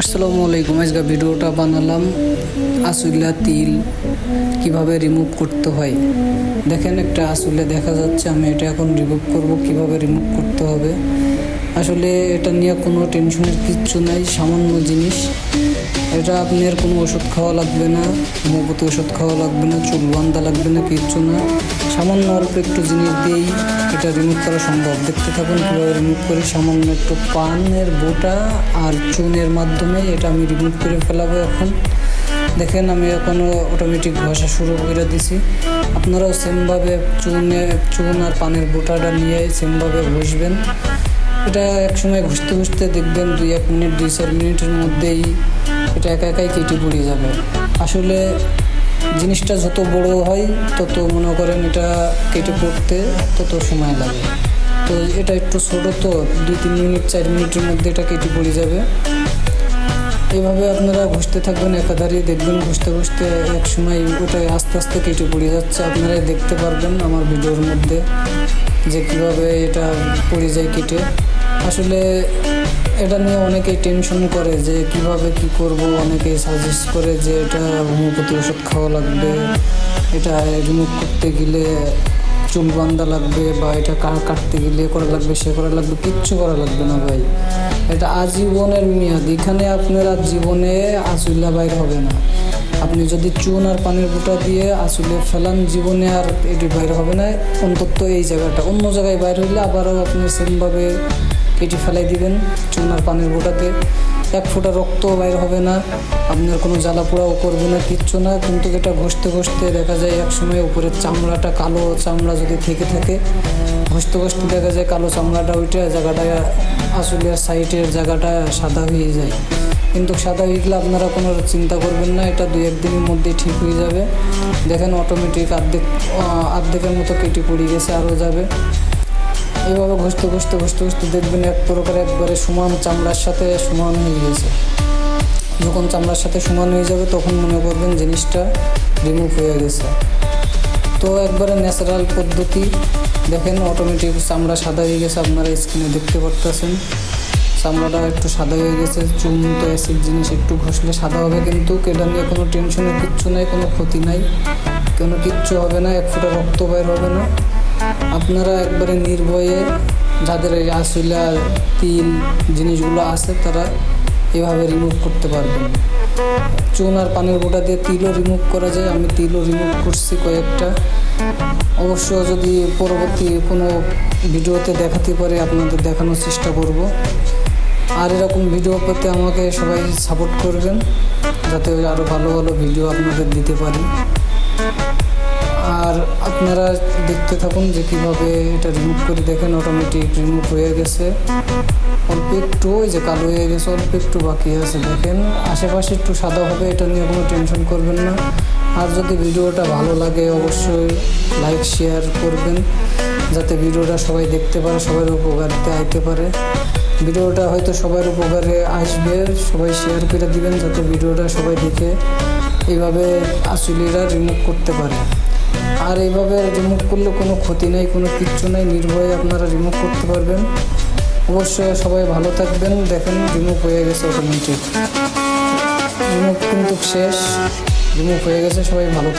আসসালামু আলাইকুম। আজকে ভিডিওটা বানালাম আসুল্লা তিল কীভাবে রিমুভ করতে হয়। দেখেন একটা আসুলে দেখা যাচ্ছে, আমি এটা এখন রিমুভ করব, কীভাবে রিমুভ করতে হবে। আসলে এটা নিয়ে কোনো টেনশনের কিচ্ছু নাই, সামান্য জিনিস। এটা আপনার কোনো ওষুধ খাওয়া লাগবে না, হোমিওপ্যাথি ওষুধ খাওয়া লাগবে না, চুল বান্ধা লাগবে না, কিচ্ছু না। সামান্য অল্প একটু জিনিস দিয়েই এটা রিমুভ করা সম্ভব। দেখতে থাকুন কীভাবে রিমুভ করি। সামান্য একটু পানের বোটা আর চুনের মাধ্যমে এটা আমি রিমুভ করে ফেলাবো এখন। দেখেন আমি এখনও অটোমেটিক ঘষা শুরু করে দিছি। আপনারাও সেমভাবে চুনে, চুন আর পানের বোটাটা নিয়ে সেমভাবে ঘষবেন। এটা একসময় ঘুষতে ঘুষতে দেখবেন দুই এক মিনিট, দুই চার মিনিটের মধ্যেই এটা একা একাই কেটে পড়ে যাবে। আসলে জিনিসটা যত বড় হয়, তত মনে করেন এটা কেটে পড়তে তত সময় লাগে। তো এটা একটু ছোটো তো, দুই তিন মিনিট, চার মিনিটের মধ্যে এটা কেটে পড়ে যাবে। এইভাবে আপনারা ঘষতে থাকবেন একাধারে, দেখবেন ঘষতে ঘুষতে এক সময় ওটা আস্তে আস্তে কেটে পড়ে যাচ্ছে। আপনারাই দেখতে পারবেন আমার ভিডিওর মধ্যে। যে কীভাবে এটা পড়ে যায় কেটে। আসলে এটা নিয়ে অনেকেই টেনশন করে যে কীভাবে কি করব, অনেকেই সাজেস্ট করে যে এটা হোমিওপ্যাথি ওষুধ খাওয়া লাগবে, এটা রিমুভ করতে গেলে চুল বান্ধা লাগবে বা এটা কাটতে গেলে করা লাগবে, সে করা লাগবে, কিচ্ছু করা লাগবে না ভাই। এটা আজীবনের মেয়াদ, এখানে আপনার জীবনে আসুল্লা বাইর হবে না। আপনি যদি চুন আর পানির বুটা দিয়ে আসলে ফেলান, জীবনে আর এটি বাইর হবে না। অন্তত এই জায়গাটা। অন্য জায়গায় বাইর হইলে আবারও আপনি সেমভাবে কেটে ফেলাই দিবেন চুন আর পানির বুটাতে এক ফোঁটা রক্ত বাইর হবে না। আপনার কোনো জ্বালা পোড়াও করবে না, কিচ্ছু না। কিন্তু এটা ঘষতে ঘষতে দেখা যায়, একসময় উপরের চামড়াটা কালো চামড়া যদি থেকে থাকে ঘষতে ঘষতে দেখা যায় কালো চামড়াটা ওইটা জায়গাটা আসলে সাইডের জায়গাটা সাদা হয়ে যায়। কিন্তু সাদা হয়ে গেলে আপনারা কোনো চিন্তা করবেন না, এটা দুই একদিনের মধ্যেই ঠিক হয়ে যাবে। দেখেন অটোমেটিক অর্ধেক অর্ধেকের মতো কেটে পড়ে গেছে, আরও যাবে। এইভাবে ঘষতে ঘষতে ঘষতে ঘষতে দেখবেন এক প্রকার একবারে সমান চামড়ার সাথে সমান হয়ে গেছে। যখন চামড়ার সাথে সমান হয়ে যাবে, তখন মনে করবেন জিনিসটা রিমুভ হয়ে গেছে। তো একবারে ন্যাচারাল পদ্ধতি। দেখেন অটোমেটিক চামড়া সাদা হয়ে গেছে, আপনারা স্ক্রিনে দেখতে পারতেছেন। চামড়াটা একটু সাদা হয়ে গেছে চুন তো অ্যাসিড জিনিস একটু ঘষলে সাদা হবে, কিন্তু এটা নিয়ে কোনো টেনশনের কিচ্ছু নাই, কোনো ক্ষতি নাই। কোনো কিচ্ছু হবে না, এক ফোঁটা রক্ত বাইর হবে না। আপনারা একবারে নির্ভয়ে যাদের এই আসিলা তিল জিনিসগুলো আছে, তারা এভাবে রিমুভ করতে পারবেন চুন আর পানির গোটা দিয়ে তিলও রিমুভ করা যায়। আমি তিলও রিমুভ করছি কয়েকটা। অবশ্য যদি পরবর্তী কোনো ভিডিওতে দেখাতে পারে, আপনাদের দেখানোর চেষ্টা করব। আর এরকম ভিডিও পেতে আমাকে সবাই সাপোর্ট করবেন, যাতে আরও ভালো ভালো ভিডিও আপনাদের দিতে পারি। আর আপনারা দেখতে থাকুন যে কীভাবে এটা রিমুভ করে দেখেন অটোমেটিক রিমুভ হয়ে গেছে। অল্প একটু ওই যে কালো হয়ে গেছে, অল্প একটু বাকি আছে, দেখেন। আশেপাশে একটু সাদা হবে, এটা নিয়ে কোনো টেনশন করবেন না। আর যদি ভিডিওটা ভালো লাগে, অবশ্যই লাইক শেয়ার করবেন, যাতে ভিডিওটা সবাই দেখতে পারে, সবার উপকারিতে আইতে পারে। ভিডিওটা হয়তো সবার উপকারে আসবে, সবাই শেয়ার করে দিবেন, যাতে ভিডিওটা সবাই দেখে এইভাবে আসলিরা রিমুভ করতে পারে। আর এইভাবে রিমুভ করলে কোনো ক্ষতি নেই, কোনো কিচ্ছু নেই, নির্ভয়ে আপনারা রিমুভ করতে পারবেন। অবশ্যই সবাই ভালো থাকবেন। দেখেন রিমুভ হয়ে গেছে অটোমেটিক রিমুভ কিন্তু শেষ। রিমুভ হয়ে গেছে, সবাই ভালো